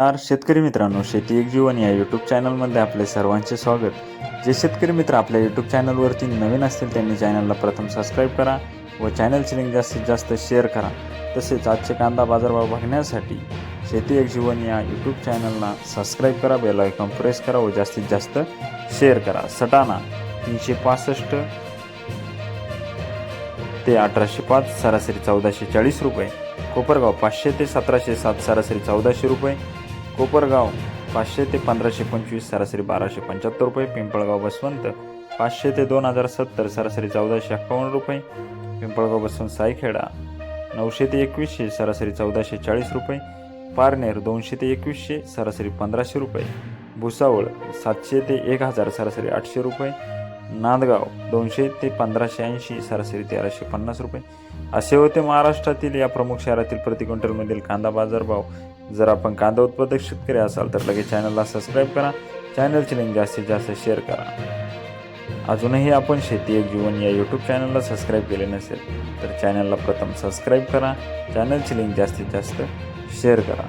नमस्कार शेतकरी मित्रांनो शेती एक जीवन या यूट्यूब चॅनलमध्ये आपले सर्वांचे स्वागत. जे शेतकरी मित्र आपल्या यूट्यूब चॅनलवरती नवीन असतील त्यांनी चॅनलला प्रथम सबस्क्राईब करा व चॅनलची लिंक जास्तीत जास्त शेअर करा. तसेच आजचे कांदा बाजारभाव बघण्यासाठी शेती एक जीवन या यूट्यूब चॅनलला सबस्क्राईब करा बेल आयकॉन प्रेस करा व जास्तीत जास्त शेअर करा. सटाणा तीनशे पासष्ट ते अठराशे पाच सरासरी चौदाशे चाळीस रुपये. कोपरगाव पाचशे ते सतराशे सात सरासरी चौदाशे रुपये. कोपरगाव पाचशे ते पंधराशे पंचवीस सरासरी बाराशे पंच्याहत्तर रुपये. पिंपळगाव बसवंत पाचशे ते दोन हजार सत्तर सरासरी चौदाशे एक्कावन्न रुपये. पिंपळगाव बसवंत सायखेडा नऊशे ते एकवीसशे सरासरी चौदाशे चाळीस रुपये. पारनेर दोनशे ते एकवीसशे सरासरी पंधराशे रुपये. भुसावळ सातशे ते एक हजार सरासरी आठशे रुपये. नांदगाव दोनशे ते पंधराशे ऐंशी सरासरी तेराशे पन्नास रुपये. असे होते महाराष्ट्रातील या प्रमुख शहरातील प्रति क्विंटलमधील कांदा बाजारभाव. जर आपण कांदा उत्पादक शेतकरी असाल तर लगेच चॅनलला सबस्क्राईब करा. चॅनलची लिंक जास्तीत जास्त शेअर करा. अजूनही आपण शेती एक जीवन या यूट्यूब चॅनलला सबस्क्राईब केले नसेल तर चॅनलला प्रथम सबस्क्राईब करा. चॅनलची लिंक जास्तीत जास्त शेअर करा.